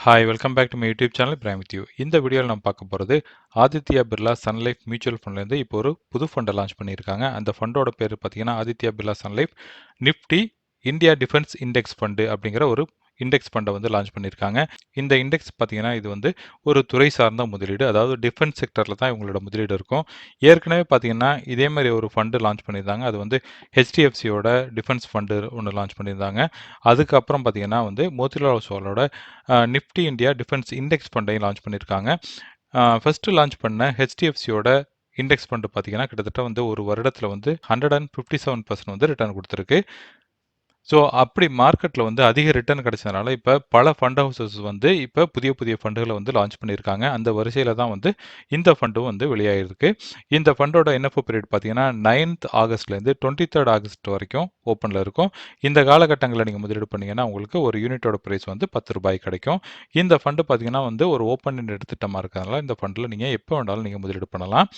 Hi welcome back to my YouTube channel prime with you இந்த வீடியோவில் நம்ம பார்க்க போகிறது Aditya Birla sun life mutual ஃபண்ட்லேருந்து இப்போ ஒரு புது ஃபண்டை லான்ச் பண்ணியிருக்காங்க. அந்த ஃபண்டோட பேர் பார்த்தீங்கன்னா Aditya Birla sun life Nifty India defence index fund அப்படிங்கிற ஒரு இண்டெக்ஸ் ஃபண்டை வந்து லான்ச் பண்ணியிருக்காங்க. இந்த இண்டெக்ஸ் பார்த்தீங்கன்னா இது வந்து ஒரு துறை சார்ந்த முதலீடு. அதாவது டிஃபென்ஸ் செக்டரில் தான் இவங்களோட முதலீடு இருக்கும். ஏற்கனவே பார்த்தீங்கன்னா இதே மாதிரி ஒரு ஃபண்டு லான்ச் பண்ணியிருந்தாங்க. அது வந்து ஹெச்டிஎஃப்சியோட டிஃபென்ஸ் ஃபண்டு ஒன்று லான்ச் பண்ணியிருந்தாங்க. அதுக்கப்புறம் பார்த்தீங்கன்னா வந்து மோத்திலால் ஓஸ்வாலோட நிஃப்டி இந்தியா டிஃபென்ஸ் இண்டெக்ஸ் ஃபண்டையும் லான்ச் பண்ணியிருக்காங்க. ஃபஸ்ட்டு லான்ச் பண்ண ஹெச்டிஎஃப்சியோட இண்டெக்ஸ் ஃபண்டு பார்த்தீங்கன்னா கிட்டத்தட்ட வந்து ஒரு வருடத்தில் வந்து hundred and fifty seven percent வந்து ரிட்டர்ன் கொடுத்துருக்கு. ஸோ அப்படி மார்க்கெட்டில் வந்து அதிக ரிட்டர்ன் கிடைச்சதுனால இப்போ பல ஃபண்ட் ஹவுசஸ் வந்து இப்போ புதிய புதிய ஃபண்டுகளை வந்து லான்ச் பண்ணியிருக்காங்க. அந்த வரிசையில் தான் வந்து இந்த ஃபண்டும் வந்து வெளியாகிருக்கு இந்த ஃபண்டோட என்எஃப்ஓ பீரியட் பார்த்தீங்கன்னா நைன்த் ஆகஸ்ட்லேருந்து டுவெண்ட்டி தேர்ட் ஆகஸ்ட் வரைக்கும் ஓப்பனில் இருக்கும். இந்த காலகட்டங்களில் நீங்கள் முதலீடு பண்ணீங்கன்னா உங்களுக்கு ஒரு யூனிட்டோட ப்ரைஸ் வந்து பத்து ரூபாய் கிடைக்கும். இந்த ஃபண்டு பார்த்தீங்கன்னா வந்து ஒரு ஓப்பன் திட்டமாக இருக்கிறதுனால இந்த ஃபண்டில் நீங்கள் எப்போ வேணாலும் நீங்கள் முதலீடு பண்ணலாம்.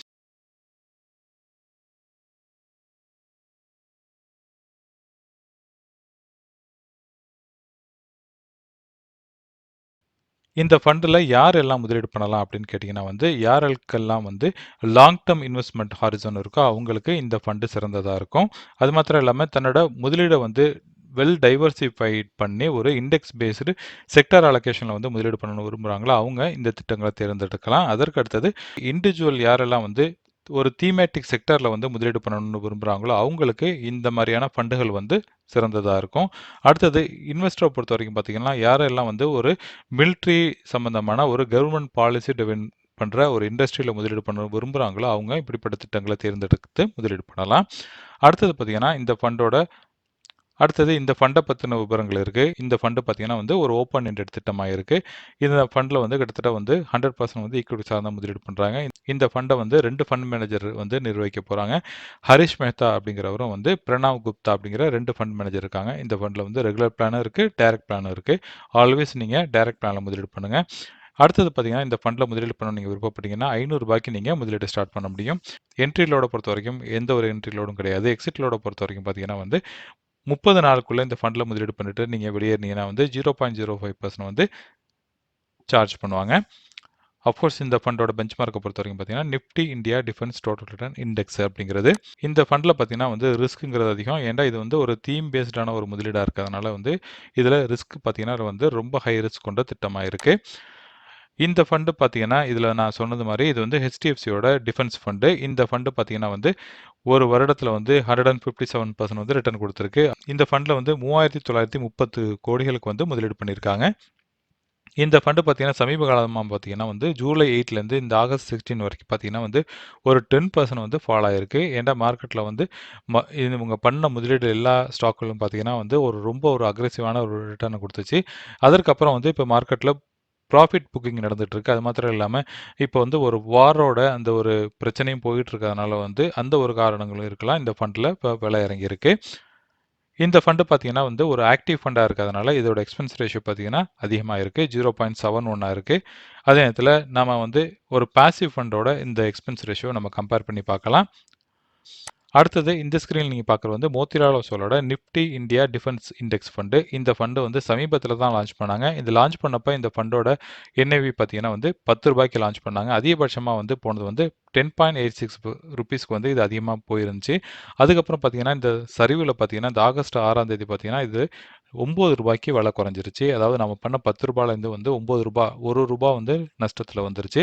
இந்த ஃபண்டில் யார் எல்லாம் முதலீடு பண்ணலாம் அப்படின்னு கேட்டிங்கன்னா வந்து யாருக்கெல்லாம் வந்து லாங் டேர்ம் இன்வெஸ்ட்மெண்ட் ஹாரிசன் இருக்கோ அவங்களுக்கு இந்த ஃபண்டு சிறந்ததாக இருக்கும். அது மாத்திரம் இல்லாமல் தன்னோட முதலீடை வந்து வெல் டைவர்சிஃபைட் பண்ணி ஒரு இண்டெக்ஸ் பேஸ்டு செக்டர் அலோகேஷனில் வந்து முதலீடு பண்ணணும் விரும்புகிறாங்களோ அவங்க இந்த திட்டங்களை தேர்ந்தெடுக்கலாம். அதற்கு அடுத்தது இண்டிவிஜுவல் யாரெல்லாம் வந்து ஒரு தீமேட்டிக் செக்டரில் வந்து முதலீடு பண்ணணும்னு விரும்புகிறாங்களோ அவங்களுக்கு இந்த மாதிரியான ஃபண்டுகள் வந்து சிறந்ததாக இருக்கும். அடுத்தது இன்வெஸ்டரை பொறுத்த வரைக்கும் பார்த்தீங்கன்னா யாரெல்லாம் வந்து ஒரு மிலிட்ரி சம்மந்தமான ஒரு கவர்மெண்ட் பாலிசி டிவென் பண்ணுற ஒரு இண்டஸ்ட்ரியில் முதலீடு பண்ண விரும்புகிறாங்களோ அவங்க இப்படிப்பட்ட திட்டங்களை தேர்ந்தெடுத்து முதலீடு பண்ணலாம். அடுத்தது பார்த்தீங்கன்னா இந்த ஃபண்டோட அடுத்தது இந்த ஃபண்டை பற்றின விவரங்கள் இருக்குது இந்த ஃபண்டு பார்த்தீங்கன்னா வந்து ஒரு ஓப்பன் எண்டட் திட்டமாக இருக்குது இந்த ஃபண்டில் வந்து கிட்டத்தட்ட வந்து ஹண்ட்ரட் பர்சன்ட் வந்து ஈக்குவிட்டி சார்ந்த முதலீடு பண்ணுறாங்க இந்த ஃபண்டை வந்து ரெண்டு ஃபண்ட் மேனேஜர் வந்து நிர்வகிக்க போகிறாங்க ஹரிஷ் மேத்தா அப்படிங்கிறவரும் வந்து பிரணாவ் குப்தா அப்படிங்கிற ரெண்டு ஃபண்ட் மேனேஜர் இருக்காங்க. இந்த ஃபண்டில் வந்து ரெகுலர் பிளானும் இருக்குது டேரக்ட் பிளானும் இருக்குது ஆல்வேஸ் நீங்கள் டேரக்ட் பிளானில் முதலீடு பண்ணுங்கள் அடுத்தது பார்த்தீங்கன்னா இந்த ஃபண்டில் முதலீடு பண்ண நீங்கள் விருப்பப்பட்டீங்கன்னா ஐநூறுபாய்க்கு நீங்கள் முதலீடு ஸ்டார்ட் பண்ண முடியும். என்ட்ரி லோடை பொறுத்த வரைக்கும் எந்த ஒரு என்ட்ரி லோடும் கிடையாது. எக்ஸிட் லோடை பொறுத்த வரைக்கும் பார்த்தீங்கன்னா வந்து முப்பது நாளுக்குள்ளே இந்த ஃபண்டில் முதலீடு பண்ணிட்டு நீங்கள் வெளியேறினீங்கன்னா வந்து zero point zero five percent வந்து சார்ஜ் பண்ணுவாங்க. அஃப்கோர்ஸ் இந்த ஃபண்டோட பெஞ்ச் மார்க்கை பொறுத்த வரைக்கும் பார்த்தீங்கன்னா Nifty India defence total return index அப்படிங்கிறது இந்த ஃபண்டில் பார்த்தீங்கன்னா வந்து ரிஸ்க்குங்கிறது அதிகம். ஏன்டா இது வந்து ஒரு தீம் பேஸ்டான ஒரு முதலீடாக இருக்கிறதுனால வந்து இதில் ரிஸ்க் பார்த்தீங்கன்னா வந்து ரொம்ப ஹை ரிஸ்க் கொண்ட திட்டமாக இருக்குது இந்த ஃபண்டு பார்த்தீங்கன்னா இதில் நான் சொன்னது மாதிரி இது வந்து ஹெச்டிஎஃப்சியோட டிஃபென்ஸ் ஃபண்டு இந்த ஃபண்டு பார்த்தீங்கன்னா வந்து ஒரு வருடத்தில் வந்து hundred and fifty seven percent வந்து ரிட்டர்ன் கொடுத்துருக்கு. இந்த ஃபண்டில் வந்து மூவாயிரத்தி தொள்ளாயிரத்தி முப்பத்து கோடிகளுக்கு வந்து முதலீடு பண்ணியிருக்காங்க. இந்த ஃபண்டு பார்த்தீங்கன்னா சமீப காலமாக பார்த்தீங்கன்னா வந்து ஜூலை எயிட்லேருந்து இந்த ஆகஸ்ட் சிக்ஸ்டீன் வரைக்கும் பார்த்தீங்கன்னா வந்து ஒரு டென் பர்சன்ட் வந்து ஃபால் ஆகிருக்கு ஏன்டா மார்க்கெட்டில் வந்து ம இவங்க பண்ண முதலீடு எல்லா ஸ்டாக்குகளும் பார்த்தீங்கன்னா வந்து ஒரு ரொம்ப ஒரு அக்ரெசிவான ஒரு ரிட்டர்னை கொடுத்துச்சு. அதற்கப்புறம் வந்து இப்போ மார்க்கெட்டில் ப்ராஃபிட் புக்கிங் நடந்துட்டு இருக்கு அது மாத்திரம் இல்லாமல் இப்போ வந்து ஒரு வாரோட அந்த ஒரு பிரச்சனையும் போயிட்டு இருக்கிறதுனால வந்து அந்த ஒரு காரணங்களும் இருக்கலாம். இந்த ஃபண்டில் இப்போ விலை இறங்கியிருக்கு. இந்த ஃபண்டு பார்த்தீங்கன்னா வந்து ஒரு ஆக்டிவ் ஃபண்டாக இருக்கிறதுனால இதோட எக்ஸ்பென்ஸ் ரேஷியோ பார்த்தீங்கன்னா அதிகமாக இருக்குது ஜீரோ பாயிண்ட் செவன் ஒன்னாக இருக்குது அதே நேரத்தில் நம்ம வந்து ஒரு பாசிவ் ஃபண்டோட இந்த எக்ஸ்பென்ஸ் ரேஷியோ நம்ம கம்பேர் பண்ணி பார்க்கலாம். அடுத்தது இந்த ஸ்க்ரீன் நீங்கள் பார்க்குறது வந்து Motilal ஓசோலோட Nifty India defence index fund. இந்த ஃபண்டு வந்து சமீபத்தில் தான் லான்ச் பண்ணாங்க. இந்த லான்ச் பண்ணப்போ இந்த ஃபண்டோட என்ஐவி பார்த்தீங்கன்னா வந்து பத்து ரூபாய்க்கு லான்ச் பண்ணாங்க. அதிகபட்சமாக வந்து போனது வந்து டென் பாயிண்ட் எயிட் சிக்ஸ் ருபீஸ்க்கு வந்து இது அதிகமாக போயிருந்துச்சு. அதுக்கப்புறம் பார்த்தீங்கன்னா இந்த சரிவில் பார்த்தீங்கன்னா இந்த ஆகஸ்ட் ஆறாம் தேதி பார்த்தீங்கன்னா இது ஒம்பது ரூபாய்க்கு விலை குறைஞ்சிருச்சு. அதாவது நம்ம பண்ண பத்து ரூபாயிலேருந்து வந்து ஒம்பது ரூபா ஒரு ரூபா வந்து நஷ்டத்தில் வந்துருச்சு.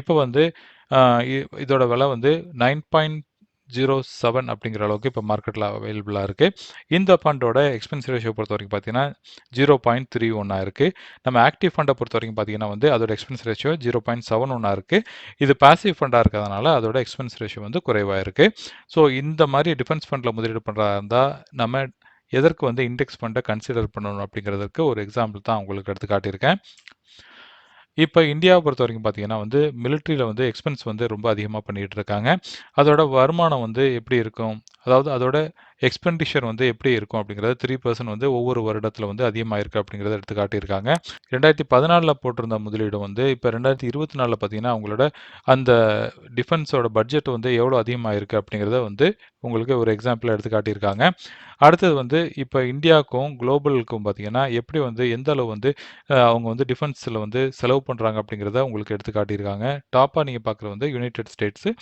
இப்போ வந்து இதோட விலை வந்து நைன் பாயிண்ட் ஜீரோ செவன் அப்படிங்கிற அளவுக்கு இப்போ மார்க்கெட்டில் அவைலபிளாக இருக்குது இந்த ஃபண்டோட எக்ஸ்பென்ஸ் ரேஷியோ பொறுத்த வரைக்கும் பார்த்தீங்கன்னா ஜீரோ பாயிண்ட் த்ரீ ஒன்னாக இருக்குது நம்ம ஆக்டிவ் ஃபண்டை பொறுத்த வரைக்கும் பார்த்தீங்கன்னா வந்து அதோட expense ratio zero point seven ஒன்னாக இருக்குது இது பாசிவ் ஃபண்டாக இருக்கிறதுனால அதோட எக்ஸ்பென்ஸ் ரேஷியோ வந்து குறைவாக இருக்குது ஸோ இந்த மாதிரி டிஃபென்ஸ் ஃபண்டில் முதலீடு பண்ணுறதா இருந்தால் நம்ம எதற்கு வந்து இண்டெக்ஸ் ஃபண்டை கன்சிடர் பண்ணணும் அப்படிங்கிறதுக்கு ஒரு எக்ஸாம்பிள் தான் உங்களுக்கு எடுத்து காட்டியிருக்கேன். இப்போ இந்தியாவை பொறுத்த வரைக்கும் பார்த்தீங்கன்னா வந்து மிலிட்ரியில் வந்து எக்ஸ்பென்ஸ் வந்து ரொம்ப அதிகமாக பண்ணிகிட்டு இருக்காங்க. அதோட வருமானம் வந்து எப்படி இருக்கும்? அதாவது அதோட எக்ஸ்பெண்டிச்சர் வந்து எப்படி இருக்கும் அப்படிங்கிறத த்ரீ பர்சன்ட் வந்து ஒவ்வொரு வருடத்தில் வந்து அதிகமாக இருக்குது அப்படிங்கிறத எடுத்து காட்டியிருக்காங்க. ரெண்டாயிரத்தி பதினாலில் போட்டிருந்த முதலீடு வந்து இப்போ ரெண்டாயிரத்தி இருபத்தி நாலில் பார்த்தீங்கன்னா அவங்களோட அந்த டிஃபென்ஸோட பட்ஜெட் வந்து எவ்வளோ அதிகமாக இருக்குது அப்படிங்கிறத வந்து உங்களுக்கு ஒரு எக்ஸாம்பிள் எடுத்து காட்டியிருக்காங்க. அடுத்தது வந்து இப்போ இந்தியாவுக்கும் குளோபலுக்கும் பார்த்தீங்கன்னா எப்படி வந்து எந்த அளவு வந்து அவங்க வந்து டிஃபென்ஸில் வந்து செலவு பண்ணுறாங்க அப்படிங்கிறத உங்களுக்கு எடுத்து காட்டியிருக்காங்க. டாப்பாக நீங்கள் பார்க்குறது வந்து யுனைடெட் ஸ்டேட்ஸு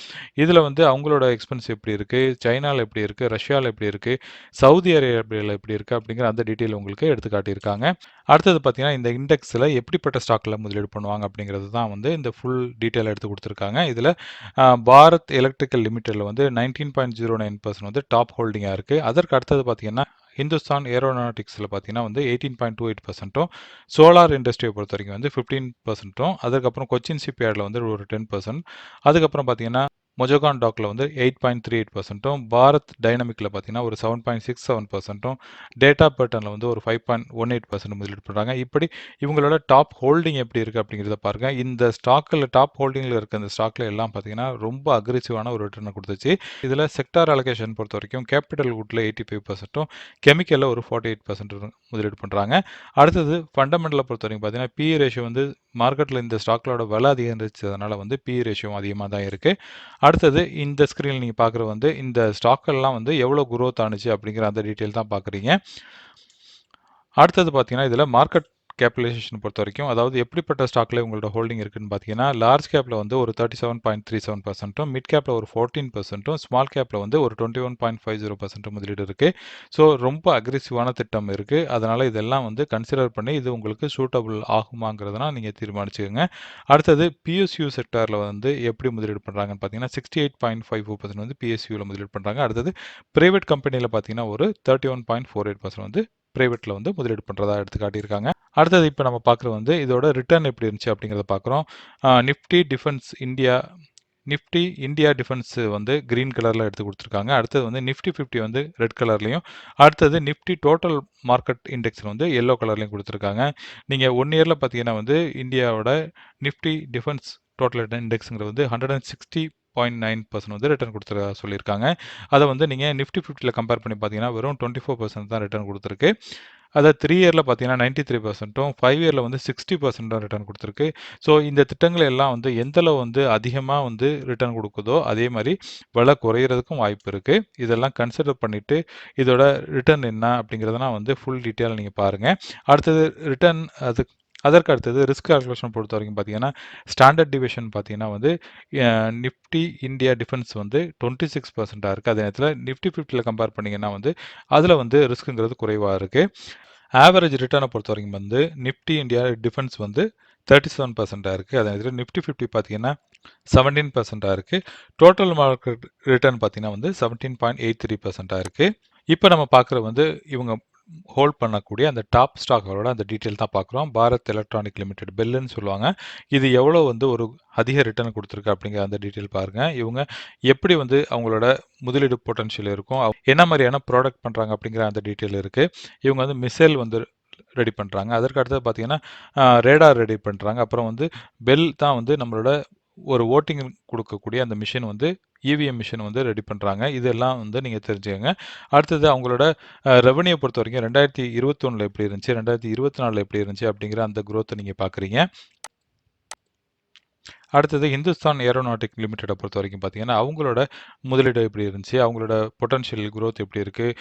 இதில் வந்து அவங்களோட எக்ஸ்பென்ஸ் எப்படி இருக்குது சைனாவில் எப்படி இருக்குது ரஷ்யாவில் எப்படி இருக்குது சவுதி அரேபியாவில் எப்படி இருக்குது அப்படிங்கிற அந்த டீட்டெயில் உங்களுக்கு எடுத்து காட்டியிருக்காங்க. அடுத்தது பார்த்தீங்கன்னா இந்த இண்டெக்ஸில் எப்படிப்பட்ட ஸ்டாக்கில் முதலீடு பண்ணுவாங்க? அப்படிங்கிறது தான் வந்து இந்த ஃபுல் டீட்டெயில் எடுத்து கொடுத்துருக்காங்க. இதில் பாரத் எலக்ட்ரிக்கல் லிமிட்டெடில் வந்து nineteen point zero nine percent வந்து டாப் ஹோல்டிங்காக இருக்குது அதற்கு அடுத்தது பார்த்தீங்கன்னா ஹிந்துஸ்தான் ஏரோநாட்டிக்ஸில் பார்த்தீங்கன்னா வந்து எயிட்டீன் பாயிண்ட் டூ எயிட் பர்சன்ட்டும் சோலார் இண்டஸ்ட்ரியை பொறுத்த வரைக்கும் வந்து ஃபிஃப்டீன் பர்சன்ட்டும் அதுக்கப்புறம் கொச்சின் சிபிஆரில் வந்து ஒரு டென் பர்சன்ட் அதுக்கப்புறம் பார்த்தீங்கன்னா மொஜோகான் டாக்கில் வந்து எயிட் பாயிண்ட் த்ரீ எயிட் பர்சன்ட்டும் பாரத் டைனமிக்கில் பார்த்தீங்கன்னா ஒரு seven point six seven percent data பேட்டர்னில் வந்து ஒரு five point one eight percent முதலீடு பண்ணுறாங்க இப்படி இவங்களோட டாப் ஹோல்டிங் எப்படி இருக்குது அப்படிங்கிறத பாருங்கள் இந்த ஸ்டாக்கில் டாப் ஹோல்டிங்கில் இருக்க இந்த ஸ்டாக்கில் எல்லாம் பார்த்தீங்கன்னா ரொம்ப அக்ரெசிவான ஒரு ரிட்டர்னை கொடுத்துச்சு. இதில் செக்டார் அலோகேஷன் பொறுத்த வரைக்கும் கேபிட்டல் குட்டில் எயிட்டி ஃபைவ் பர்சன்ட்டும் கெமிக்கலில் ஒரு ஃபார்ட்டி எயிட் பர்சன்ட் முதலீடு பண்ணுறாங்க அடுத்தது ஃபண்டமெண்டலை பொறுத்த வரைக்கும் பார்த்தீங்கன்னா பி ரேஷியோ வந்து மார்க்கெட்டில் இந்த ஸ்டாக்களோட விலை அதிகரிச்சதுனால வந்து பி ரேஷியோ அதிகமாக தான் இருக்குது அடுத்தது இந்த ஸ்க்ரீனில் நீங்கள் பார்க்குறது வந்து இந்த ஸ்டாக்கெல்லாம் வந்து எவ்வளோ குரோத் ஆணுச்சு அப்படிங்கிற அந்த டீட்டெயில் தான் பார்க்குறீங்க அடுத்தது பார்த்தீங்கன்னா இதில் மார்க்கெட் கேபிடலைசேஷன் பொறுத்த வரைக்கும் அதாவது எப்படிப்பட்ட ஸ்டாக்ல உங்களோட ஹோல்டிங் இருக்குன்னு பார்த்தீங்கன்னா லார்ஜ் கேப்பில் வந்து ஒரு thirty seven point three seven பர்சன்ட்டும் mid கேப்பில் ஒரு ஃபோர்டீன் பர்சன்ட்டும் ஸ்மால் கேப்பில் வந்து ஒரு twenty one point five zero percent முதலீடு இருக்குது ஸோ ரொம்ப அக்ரெசிவான திட்டம் இருக்குது அதனால் இதெல்லாம் வந்து கன்சிடர் பண்ணி இது உங்களுக்கு சூட்டபிள் ஆகுமாங்கிறதுனா நீங்கள் தீர்மானிச்சுக்கோங்க. அடுத்தது பிஎஸ்யூ செக்டாரில் வந்து எப்படி முதலீடு பண்ணுறாங்கன்னு பார்த்தீங்கன்னா sixty eight point five four percent வந்து பிஎஸ்யூவில் முதலீடு பண்ணுறாங்க அடுத்தது ப்ரைவேட் கம்பெனியில் பார்த்தீங்கன்னா ஒரு thirty one point four eight percent வந்து ப்ரைவேட்டில் வந்து முதலீடு பண்ணுறதா எடுத்து காட்டியிருக்காங்க. அடுத்தது இப்போ நம்ம பார்க்குறது வந்து இதோட ரிட்டர்ன் எப்படி இருந்துச்சு அப்படிங்கிறத பார்க்குறோம். Nifty defence India Nifty India defence வந்து க்ரீன் கலரில் எடுத்து கொடுத்துருக்காங்க. அடுத்தது வந்து நிஃப்டி ஃபிஃப்டி வந்து ரெட் கலர்லையும் அடுத்தது நிஃப்டி டோட்டல் மார்க்கெட் இண்டெக்ஸ் வந்து எல்லோ கலர்லையும் கொடுத்துருக்காங்க. நீங்கள் ஒன் இயரில் பார்த்தீங்கன்னா வந்து இந்தியாவோட நிஃப்டி டிஃபென்ஸ் டோட்டல் இண்டெக்ஸுங்கிறது வந்து hundred and sixty point nine percent வந்து ரிட்டர்ன் கொடுத்துரு சொல்லியிருக்காங்க. அதை வந்து நீங்கள் நிஃப்டி ஃபிஃப்டியில் கம்பேர் பண்ணி பார்த்தீங்கன்னா வெறும் டுவெண்ட்டி ஃபோர் பர்சன்ட் தான் ரிட்டர்ன் கொடுத்துருக்கு. அதை த்ரீ இயரில் பார்த்தீங்கன்னா நைன்ட்டி த்ரீ பர்சன்ட்டும் ஃபைவ் இயரில் வந்து சிக்ஸ்டி பர்சன்ட்டும் ரிட்டர்ன் கொடுத்துருக்கு. ஸோ இந்த திட்டங்கள் எல்லாம் வந்து எந்தளவு வந்து அதிகமாக வந்து ரிட்டர்ன் கொடுக்குதோ அதே மாதிரி விலை குறையிறதுக்கும் வாய்ப்பு இருக்குது இதெல்லாம் கன்சிடர் பண்ணிவிட்டு இதோட ரிட்டர்ன் என்ன அப்படிங்கிறதெல்லாம் வந்து ஃபுல் டீட்டெயில் நீங்கள் பாருங்கள் அடுத்தது ரிட்டர்ன் அது அதற்கு அடுத்தது ரிஸ்க் கால்குலேஷன் பொறுத்த வரைக்கும் பார்த்தீங்கன்னா ஸ்டாண்டர்ட் டிவிஷன் பார்த்தீங்கன்னா வந்து நிஃப்டி இந்தியா டிஃபென்ஸ் வந்து டுவெண்ட்டி சிக்ஸ் பர்சென்ட்டாக இருக்குது அதே நேரத்தில் நிஃப்டி ஃபிஃப்டியில் கம்பேர் பண்ணிங்கன்னா வந்து அதில் வந்து ரிஸ்க்குங்கிறது குறைவாக இருக்குது ஆவரேஜ் ரிட்டர்னை பொறுத்த வரைக்கும் வந்து நிஃப்டி இந்தியா டிஃபென்ஸ் வந்து தேர்ட்டி செவன் பர்சென்ட்டாக இருக்குது அதே நேரத்தில் நிஃப்டி ஃபிஃப்டி பார்த்தீங்கன்னா செவன்டீன் பர்சென்ட்டாக இருக்குது டோட்டல் மார்க்கெட் ரிட்டர்ன் பார்த்தீங்கன்னா வந்து செவன்டீன் பாயிண்ட் எயிட் த்ரீ பர்சென்ட்டாக இருக்குது இப்போ நம்ம பார்க்குற வந்து இவங்க ஹோல்ட் பண்ணக்கூடிய அந்த டாப் ஸ்டாக்கரோட அந்த டீட்டெயில் தான் பார்க்குறோம். பாரத் எலக்ட்ரானிக் லிமிடெட் பெல்லுன்னு சொல்லுவாங்க. இது எவ்வளோ வந்து ஒரு அதிக ரிட்டர்ன் கொடுத்துருக்கு அப்படிங்கிற அந்த டீட்டெயில் பாருங்கள் இவங்க எப்படி வந்து அவங்களோட முதலீடு பொட்டன்ஷியல் இருக்கும் என்ன மாதிரியான ப்ராடக்ட் பண்ணுறாங்க அப்படிங்கிற அந்த டீட்டெயில் இருக்குது இவங்க வந்து மிசைல் வந்து ரெடி பண்ணுறாங்க அதற்கு அடுத்தது பார்த்தீங்கன்னா ரேடார் ரெடி பண்ணுறாங்க அப்புறம் வந்து பெல் தான் வந்து நம்மளோட ஒரு ஓட்டிங் கொடுக்கக்கூடிய அந்த மிஷின் வந்து இவிஎம் மிஷின் வந்து ரெடி பண்ணுறாங்க இதெல்லாம் வந்து நீங்கள் தெரிஞ்சுக்கங்க. அடுத்தது அவங்களோட ரெவன்யூ பொறுத்த வரைக்கும் ரெண்டாயிரத்தி இருபத்தொன்னில் எப்படி இருந்துச்சு? ரெண்டாயிரத்தி இருபத்தி நாலில் எப்படி இருந்துச்சு? அப்படிங்கிற அந்த குரோத்தை நீங்கள் பார்க்குறீங்க அடுத்தது ஹிந்துஸ்தான் ஏரோநாட்டிக் லிமிட்டெடை பொறுத்த வரைக்கும் பார்த்தீங்கன்னா அவங்களோட முதலீடு எப்படி இருந்துச்சு? அவங்களோட பொட்டன்ஷியல் குரோத் எப்படி இருக்குது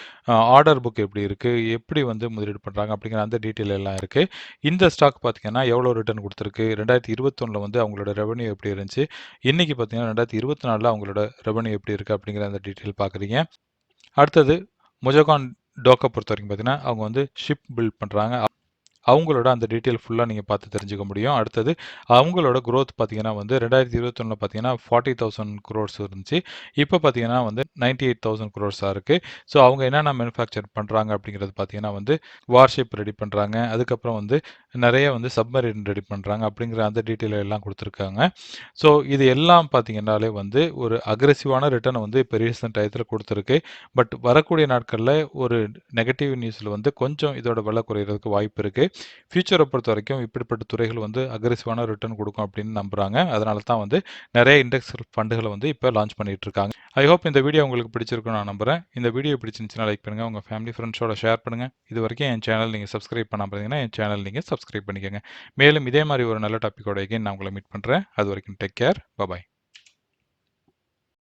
ஆர்டர் புக் எப்படி இருக்குது எப்படி வந்து முதலீடு பண்ணுறாங்க அப்படிங்கிற அந்த டீட்டெயில் எல்லாம் இருக்குது இந்த ஸ்டாக் பார்த்தீங்கன்னா எவ்வளோ ரிட்டர்ன் கொடுத்துருக்கு? ரெண்டாயிரத்தி இருபத்தொன்னில் வந்து அவங்களோட ரெவன்யூ எப்படி இருந்துச்சு? இன்றைக்கி பார்த்தீங்கன்னா ரெண்டாயிரத்தி இருபத்தி நாலில் அவங்களோட ரெவன்யூ எப்படி இருக்குது அப்படிங்கிற அந்த டீட்டெயில் பார்க்குறீங்க. அடுத்தது மொஜோகான் டோக்கை பொறுத்த வரைக்கும் பார்த்தீங்கன்னா அவங்க வந்து ஷிப் பில்ட் பண்ணுறாங்க அவங்களோட அந்த டீட்டெயில் ஃபுல்லாக நீங்கள் பார்த்து தெரிஞ்சுக்க முடியும். அடுத்தது அவங்களோட க்ரோத் பார்த்தீங்கன்னா வந்து ரெண்டாயிரத்தி இருபத்தொன்னில் பார்த்தீங்கன்னா ஃபார்ட்டி தௌசண்ட் க்ரோர்ஸ் இருந்துச்சு. இப்போ பார்த்தீங்கன்னா வந்து நைன்டி எயிட் தௌசண்ட் க்ரோர்ஸாக இருக்குது ஸோ அவங்க என்னென்ன மேனுஃபேக்சர் பண்ணுறாங்க அப்படிங்கிறது பார்த்தீங்கன்னா வந்து வார்ஷிப் ரெடி பண்ணுறாங்க அதுக்கப்புறம் வந்து நிறைய வந்து சப்மரின் ரெடி பண்ணுறாங்க அப்படிங்கிற அந்த டீட்டெயில் எல்லாம் கொடுத்துருக்காங்க. ஸோ இது எல்லாம் பார்த்தீங்கன்னாலே வந்து ஒரு அக்ரெசிவான ரிட்டர்னை வந்து இப்போ ரீசெண்ட் டயத்தில் கொடுத்துருக்கு. பட் வரக்கூடிய நாட்களில் ஒரு நெகட்டிவ் நியூஸில் வந்து கொஞ்சம் இதோட விலை குறையிறதுக்கு வாய்ப்பு இருக்குது ஃபியூச்சரை பொறுத்த வரைக்கும் இப்படிப்பட்ட துறைகள் வந்து அக்ரெசிவான ரிட்டர்ன் கொடுக்கும் அப்படின்னு நம்புகிறாங்க அதனால தான் வந்து நிறைய இண்டெக்ஸ் ஃபண்டுகளை வந்து இப்போ லான்ச் பண்ணிட்டு இருக்காங்க ஐ ஹோப் இந்த வீடியோ உங்களுக்கு பிடிச்சிருக்குன்னு நான் நம்புறேன். இந்த வீடியோ பிடிச்சிருந்துச்சுன்னா லைக் பண்ணுங்கள் உங்க ஃபேமிலி ஃப்ரெண்ட்ஸோட ஷேர் பண்ணுங்கள் இது வரைக்கும் என் சேனல் நீங்கள் சப்ஸ்கிரைப் பண்ணாம இருந்தீங்கன்னா என் சேனல் நீங்கள் சப்ஸ்கிரைப் பண்ணிக்கோங்க. மேலும் இதே மாதிரி ஒரு நல்ல டாப்பிக்கோட எகைன் நான் உங்களை மீட் பண்ணுறேன் அது வரைக்கும் டேக் கேர் பபாய்